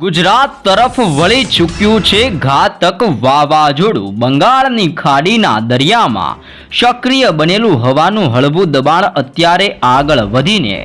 ગુજરાત તરફ વળી ચૂક્યું છે ઘાતક વાવાઝોડું. બંગાળની ખાડીના દરિયામાં સક્રિય બનેલું હવાનું હળવું દબાણ અત્યારે આગળ વધીને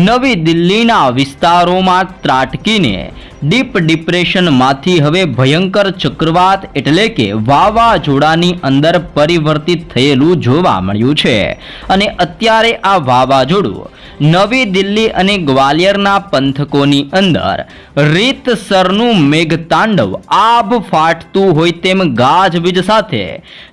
નવી દિલ્હીના વિસ્તારોમાં ત્રાટકીને ડીપ ડિપ્રેશનમાંથી હવે ભયંકર ચક્રવાત એટલે કે વાવાઝોડાની અંદર પરિવર્તિત થયેલું જોવા મળ્યું છે. અને અત્યારે આ વાવાઝોડું નવી દિલ્હી અને ગ્વાલિયરના પંથકોની અંદર રીતસરનું મેઘતાંડવ આભ ફાટતું હોય તેમ ગાજવીજ સાથે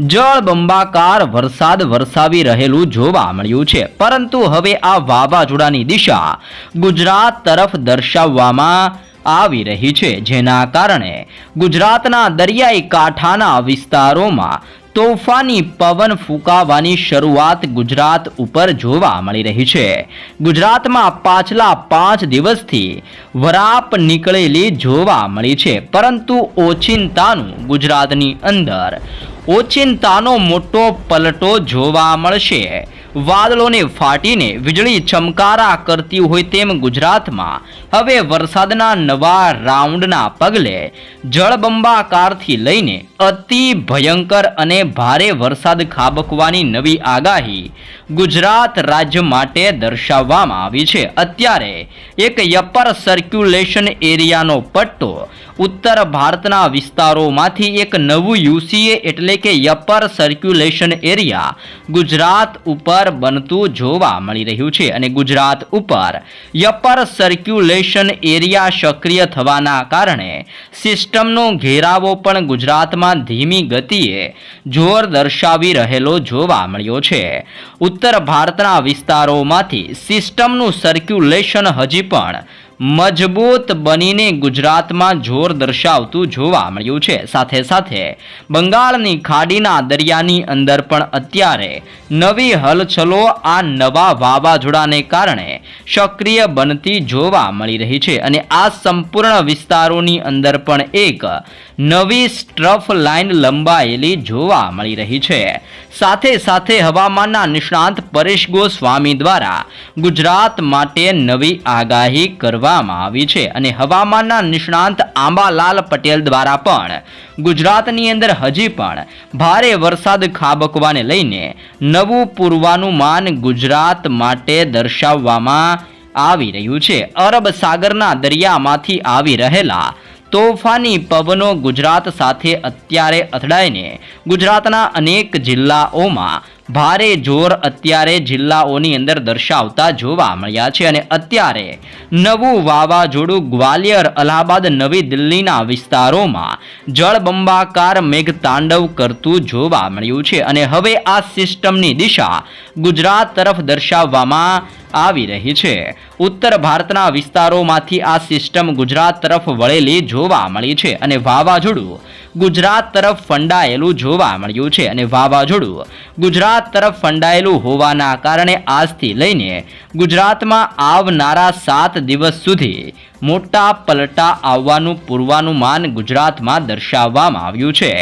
જળબંબાકાર વરસાદ વરસાવી રહેલું જોવા મળ્યું છે. પરંતુ હવે આ વાવાઝોડાની દિશા ગુજરાત તરફ દર્શાવવામાં આવી રહી છે. જેના કારણે ગુજરાતના દરિયાઈ કાંઠાના વિસ્તારોમાં તોફાની પવન ફૂંકાવાની શરૂઆત ગુજરાત ઉપર જોવા મળી રહી છે. ગુજરાતમાં પાછલા પાંચ દિવસથી વરાપ નીકળેલી જોવા મળી છે. પરંતુ ઓચિંતાનું ગુજરાતની અંદર ઓચિંતાનો મોટો પલટો જોવા મળશે. વાદળોને ફાટીને વીજળી ચમકારા કરતી હોય તેમ ગુજરાતમાં હવે વરસાદના નવા રાઉન્ડના પગલે જળબંબાકારથી લઈને અતિ ભયંકર અને ભારે વરસાદ ખાબકવાની નવી આગાહી ગુજરાત રાજ્ય માટે દર્શાવવામાં આવી છે. અત્યારે એક યપર સર્ક્યુલેશન એરિયાનો પટ્ટો ઉત્તર ભારતના વિસ્તારોમાંથી એક નવું યુસીએ એટલે કે યપર સર્ક્યુલેશન એરિયા ગુજરાત ઉપર બનતું જોવા મળી રહ્યું છે અને ગુજરાત ઉપર યપર સર્ક્યુલેશન એરિયા સક્રિય થવાના કારણે સિસ્ટમનો ઘેરાવો પણ ગુજરાતમાં ધીમી ગતિએ જોર દર્શાવી રહેલો જોવા મળ્યો છે. ઉત્તર ભારતના વિસ્તારોમાંથી સિસ્ટમનું સર્ક્યુલેશન હજી પણ મજબૂત બનીને ગુજરાતમાં જોર દર્શાવતું જોવા મળ્યું છે. સાથે સાથે બંગાળની ખાડીના દરિયાની અંદર પણ અત્યારે નવી હલચલો આ નવા વાવાઝોડાને કારણે સક્રિય બનતી જોવા મળી રહી છે અને આ સંપૂર્ણ વિસ્તારોની અંદર પણ એક નવી સ્ટ્રફ લાઇન લંબાયેલી જોવા મળી રહી છે. સાથે સાથે હવામાનના નિષ્ણાંત પરેશ ગોસ્વામી દ્વારા ગુજરાત માટે નવી આગાહી કરવામાં આવી છે અને હવામાનના નિષ્ણાંત આંબાલાલ પટેલ દ્વારા પણ ગુજરાતની અંદર હજી પણ ભારે વરસાદ ખાબકવાને લઈને નવું પૂર્વાનુમાન ગુજરાત માટે દર્શાવવામાં આવી રહ્યું છે. અરબ સાગરના દરિયામાંથી આવી રહેલા તોફાની પવનો ગુજરાત સાથે અત્યારે અથડાઈને ગુજરાતના અનેક જિલ્લાઓમાં ભારે જોર અત્યારે જિલ્લાઓની અંદર દર્શાવતા જોવા મળ્યા છે અને અત્યારે નવું વાવાઝોડું ગ્વાલિયર, અલ્હાબાદ, નવી દિલ્હીના વિસ્તારોમાં જળબંબાકાર મેઘતાંડવ કરતું જોવા મળ્યું છે. અને હવે આ સિસ્ટમની દિશા ગુજરાત તરફ દર્શાવવામાં આવી રહી છે. ઉત્તર ભારતના વિસ્તારોમાંથી આ સિસ્ટમ ગુજરાત તરફ વળેલી જોવા મળી છે અને વાવાઝોડું ગુજરાત તરફ ફંડાયેલું જોવા મળ્યું છે અને વાવાઝોડું ગુજરાત તરફ ફંડાયેલું હોવાના કારણે આજથી લઈને ગુજરાતમાં આવનારા સાત દિવસ સુધી મોટા પલટા આવવાનું પૂર્વાનુમાન ગુજરાતમાં દર્શાવવામાં આવ્યું છે.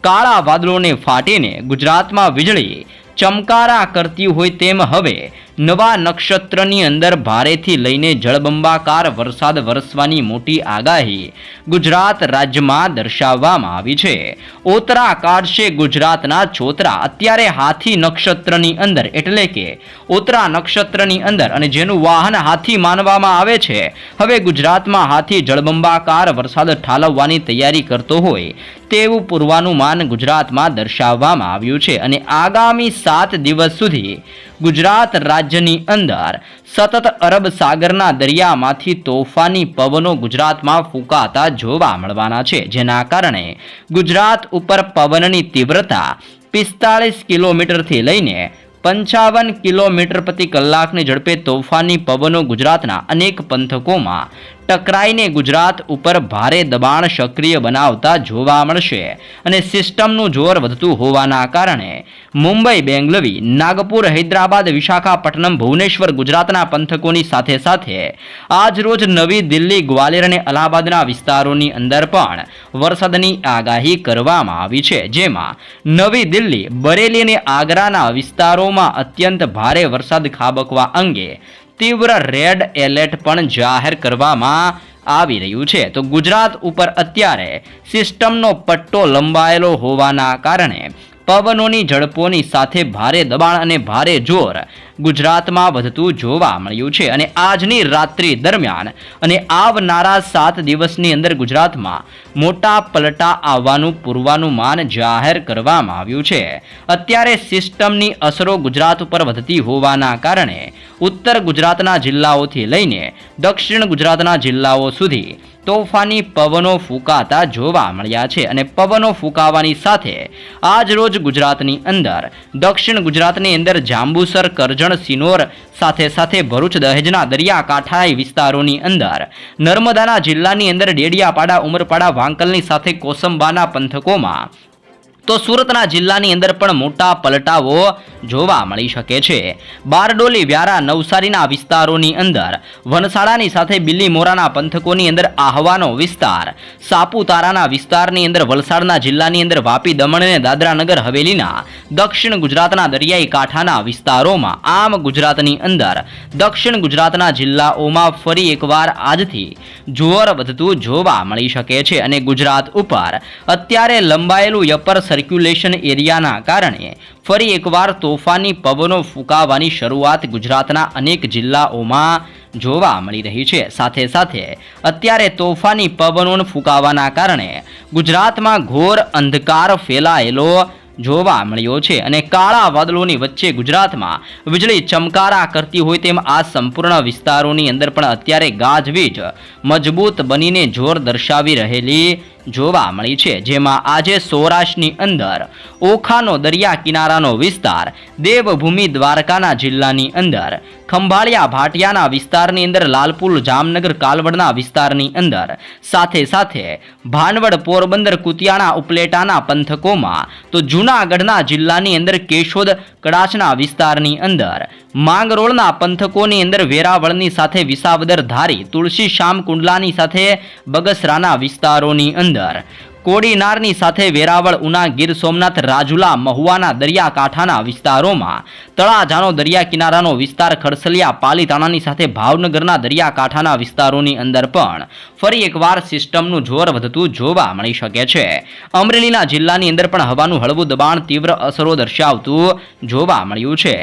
કાળા વાદળોને ફાટીને ગુજરાતમાં વીજળી ચમકારા કરતી હોય તેમ હવે નવા નક્ષત્રની અંદર ભારેથી લઈને જળબંબાકાર વરસાદ વરસવાની મોટી આગાહી ગુજરાત રાજ્યમાં દર્શાવવામાં આવી છે. ઓતરા કાઢશે ગુજરાતના છોતરા. અત્યારે હાથી નક્ષત્રની અંદર એટલે કે ઓતરા નક્ષત્રની અંદર અને જેનું વાહન હાથી માનવામાં આવે છે. હવે ગુજરાતમાં હાથી જળબંબાકાર વરસાદ ઠાલવવાની તૈયારી કરતો હોય તેવું પૂર્વાનુમાન ગુજરાતમાં દર્શાવવામાં આવ્યું છે અને આગામી સાત દિવસ સુધી ગુજરાત રાજ્યની અંદર સતત અરબ સાગરના દરિયામાંથી તોફાની પવનો ગુજરાતમાં ફૂંકાતા જોવા મળવાના છે. જેના કારણે ગુજરાત ઉપર પવનની તીવ્રતા પિસ્તાળીસ કિલોમીટરથી લઈને પંચાવન કિલોમીટર પ્રતિ કલાકની ઝડપે તોફાની પવનો ગુજરાતના અનેક પંથકોમાં ટકરાઈને ગુજરાત ઉપર ભારે દબાણ સક્રિય બનાવતા જોવા મળશે અને સિસ્ટમનું જોર વધતું હોવાના કારણે મુંબઈ, બેંગલવી, નાગપુર, હૈદરાબાદ, વિશાખાપટ્ટનમ, ભુવનેશ્વર, ગુજરાતના પંથકોની સાથે સાથે આજ રોજ નવી દિલ્હી, ગ્વાલિયર અને અલ્હાબાદના વિસ્તારોની અંદર પણ વરસાદની આગાહી કરવામાં આવી છે. જેમાં નવી દિલ્હી, બરેલી અને આગ્રાના વિસ્તારોમાં અત્યંત ભારે વરસાદ ખાબકવા અંગે તીવ્ર રેડ એલર્ટ પણ જાહેર કરવામાં આવી રહ્યું છે. તો ગુજરાત ઉપર અત્યારે સિસ્ટમનો પટ્ટો લંબાયેલો હોવાના કારણે પવનોની ઝડપોની સાથે ભારે દબાણ અને ભારે જોર ગુજરાતમાં વધતું જોવા મળ્યું છે. અને આજની રાત્રિ દરમિયાન અને આવનારા સાત દિવસની અંદર ગુજરાતમાં મોટા પલટા આવવાનું પૂર્વાનુમાન જાહેર કરવામાં આવ્યું છે. અત્યારે સિસ્ટમની અસરો ગુજરાત ઉપર વધતી હોવાના કારણે ઉત્તર ગુજરાતના જિલ્લાઓથી લઈને દક્ષિણ ગુજરાતના જિલ્લાઓ સુધી તોફાની પવનો ફૂંકાતા જોવા મળ્યા છે અને પવનો ફૂંકાવાની સાથે આજ રોજ ગુજરાતની અંદર, દક્ષિણ ગુજરાતની અંદર જાંબુસર, કરજણ, સિનોર સાથે સાથે ભરૂચ, દહેજના દરિયાકાંઠાઈ વિસ્તારોની અંદર, નર્મદાના જિલ્લાની અંદર ડેડિયાપાડા, ઉમરપાડા, વાંકલની સાથે કોસંબાના પંથકોમાં તો સુરતના જિલ્લાની અંદર પણ મોટા પલટાવો જોવા મળી શકે છે. બારડોલી, વ્યારા, નવસારીના વિસ્તારોની અંદર વનસાડાની સાથે બિલીમોરાના પંથકોની અંદર આહવાનો વિસ્તાર. સાપુતારાના વિસ્તારની અંદર વલસાડના જિલ્લાની અંદર વાપી, દમણ અને દાદરાનગર હવેલીના દક્ષિણ ગુજરાતના દરિયાઈ કાંઠાના વિસ્તારોમાં આમ ગુજરાતની અંદર દક્ષિણ ગુજરાતના જિલ્લાઓમાં ફરી એકવાર આજથી જોર વધતું જોવા મળી શકે છે અને ગુજરાત ઉપર અત્યારે લંબાયેલું યપર સર્ક્યુલેશન એરિયાના કારણે ફરી એકવાર તોફાની પવનો ફૂંકાવાની શરૂઆત ગુજરાતના અનેક જિલ્લાઓમાં જોવા મળી રહી છે. સાથે સાથે અત્યારે તોફાની પવનો ફૂંકાવાના કારણે ગુજરાતમાં ઘોર અંધકાર ફેલાયેલો જોવા મળ્યો છે અને કાળા વાદળોની વચ્ચે ગુજરાતમાં વીજળી ચમકારા કરતી હોય તેમ આ સંપૂર્ણ વિસ્તારોની અંદર પણ અત્યારે ગાજવીજ મજબૂત બનીને જોર દર્શાવી રહેલી જોવા મળી છે, જેમાં આજે સૌરાષ્ટ્રની અંદર ઓખાનો દરિયા કિનારાનો વિસ્તાર, દેવભૂમિ દ્વારકાના જિલ્લાની અંદર, ખંભાળિયા ભાટિયાના વિસ્તારની અંદર, લાલપુર જામનગર કાલવડના વિસ્તારની અંદર, સાથે સાથે ભાનવડ પોરબંદર કુતિયાણા ઉપલેટાના પંથકોમાં, તો જૂનાગઢના જિલ્લાની અંદર કેશોદ કડાચના વિસ્તારની અંદર માંગરોળના પંથકોની અંદર વેરાવળની સાથે વિસાવદર ધારી તુલસી શ્યામ કુંડલાની સાથે બગસરાના વિસ્તારોની અંદર. કોડીનારની સાથે વેરાવળ, ઉના, ગીર સોમનાથ, રાજુલા, મહુવાના દરિયાકાંઠાના વિસ્તારોમાં તળાજાનો દરિયા કિનારાનો વિસ્તાર ખડસલિયા, પાલીતાણાની સાથે ભાવનગરના દરિયાકાંઠાના વિસ્તારોની અંદર પણ ફરી એકવાર સિસ્ટમનું જોર વધતું જોવા મળી શકે છે. અમરેલીના જિલ્લાની અંદર પણ હવાનું હળવું દબાણ તીવ્ર અસરો દર્શાવતું જોવા મળ્યું છે.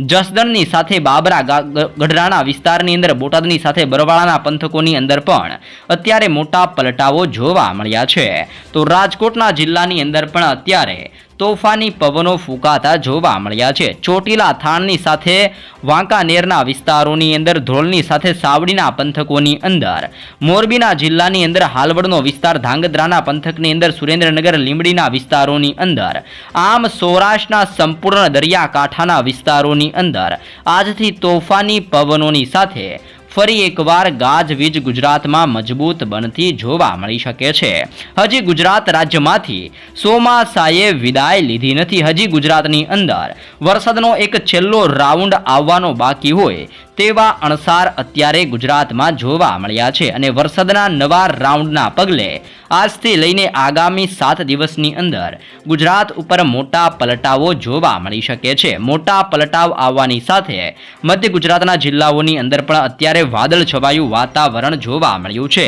જસદણની સાથે બાબરા ગઢડાના વિસ્તારની અંદર, બોટાદની સાથે બરવાળાના પંથકોની અંદર પણ અત્યારે મોટા પલટાવો જોવા મળ્યા છે. તો રાજકોટના જિલ્લાની અંદર પણ અત્યારે તોફાની પવનો ફૂંકાતા જોવા મળ્યા છે. ચોટીલા થાણની સાથે, વાંકાનેરના વિસ્તારોની અંદર ધ્રોલની સાથે સાવડીના પંથકોની અંદર. મોરબીના જિલ્લાની અંદર હાલવડનો વિસ્તાર, ધાંગધ્રાના પંથકની અંદર, સુરેન્દ્રનગર, લીંબડીના વિસ્તારોની અંદર. આમ સૌરાષ્ટ્રના સંપૂર્ણ દરિયાકાંઠાના વિસ્તારોની અંદર. આજથી તોફાની પવનોની સાથે ફરી એકવાર ગાજવીજ ગુજરાતમાં મજબૂત બનતી જોવા મળી શકે છે. હજી ગુજરાત રાજ્યમાંથી સોમાસાએ વિદાય લીધી નથી. હજી ગુજરાતની અંદર વરસાદનો એક છેલ્લો રાઉન્ડ આવવાનો બાકી હોય તેવા અણસાર અત્યારે ગુજરાતમાં જોવા મળ્યા છે અને વરસાદના નવા રાઉન્ડના પગલે આજથી લઈને આગામી સાત દિવસની અંદર ગુજરાત ઉપર મોટા પલટાવો જોવા મળી શકે છે. મોટા પલટાવ આવવાની સાથે મધ્ય ગુજરાતના જિલ્લાઓની અંદર પણ અત્યારે વાદળ છવાયું વાતાવરણ જોવા મળ્યું છે.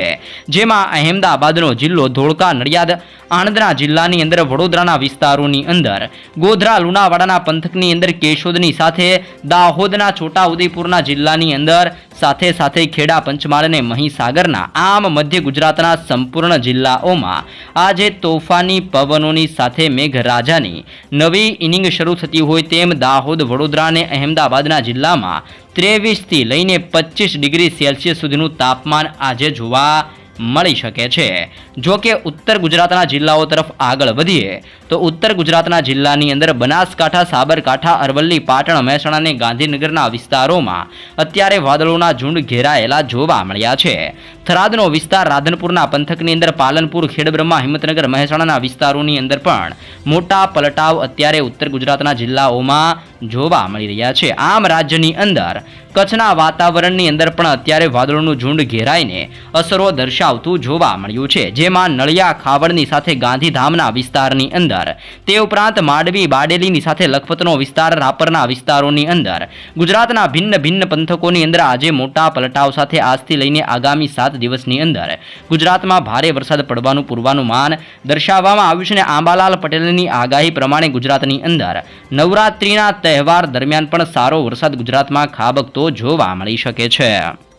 જેમાં અહેમદાબાદનો જિલ્લો ધોળકા, નડિયાદ, આણંદના જિલ્લાની અંદર વડોદરાના વિસ્તારોની અંદર, ગોધરા, લુણાવાડાના પંથકની અંદર કેશોદની સાથે દાહોદના છોટા ઉદેપુરના જિલ્લાની અંદર સાથે સાથે ખેડા, પંચમહાલ અને મહીસાગરના આમ મધ્ય ગુજરાતના સંપૂર્ણ જિલ્લાઓમાં આજે તોફાની પવનોની સાથે મેઘરાજાની નવી ઇનિંગ શરૂ થતી હોય તેમ દાહોદ, વડોદરા અને અહેમદાબાદના જિલ્લામાં ત્રેવીસથી લઈને પચીસ ડિગ્રી સેલ્સિયસ સુધીનું તાપમાન આજે જોવા મળી શકે છે. જો કે ઉત્તર ગુજરાતના જિલ્લાઓ તરફ આગળ વધીએ તો ઉત્તર ગુજરાતના જિલ્લાની અંદર બનાસકાંઠા, સાબરકાંઠા, અરવલ્લી, પાટણ, મહેસાણા અને ગાંધીનગરના વિસ્તારોમાં અત્યારે વાદળોના ઝુંડ ઘેરાયેલા જોવા મળ્યા છે. થરાદનો વિસ્તાર રાધનપુરના પંથકની અંદર પાલનપુર, ખેડબ્રહ્મા, હિંમતનગર, મહેસાણાના વિસ્તારોની અંદર પણ મોટા પલટાવ અત્યારે ઉત્તર ગુજરાતના જિલ્લાઓમાં જોવા મળી રહ્યા છે. આમ રાજ્યની અંદર કચ્છના વાતાવરણની અંદર પણ અત્યારે વાદળોનું ઝુંડ ઘેરાઈને અસરો દર્શાવતું જોવા મળ્યું છે. જેમાં નળિયા, ખાવડની સાથે ગાંધીધામના વિસ્તારની અંદર અંદર તે ઉપરાંત માંડવી, બાડેલીની સાથે લખપતનો વિસ્તાર, રાપરના વિસ્તારોની અંદર. ગુજરાતના ભિન્ન ભિન્ન પંથકોની અંદર આજે મોટા પલટાવ સાથે આજથી લઈને આગામી સાત દિવસની અંદર. ગુજરાતમાં ભારે વરસાદ પડવાનું પૂર્વાનુમાન દર્શાવવામાં આવ્યું છે અને આંબાલાલ પટેલની આગાહી પ્રમાણે ગુજરાતની અંદર. નવરાત્રિના તહેવાર દરમિયાન પણ સારો વરસાદ ગુજરાતમાં ખાબકતો જોવા મળી શકે છે.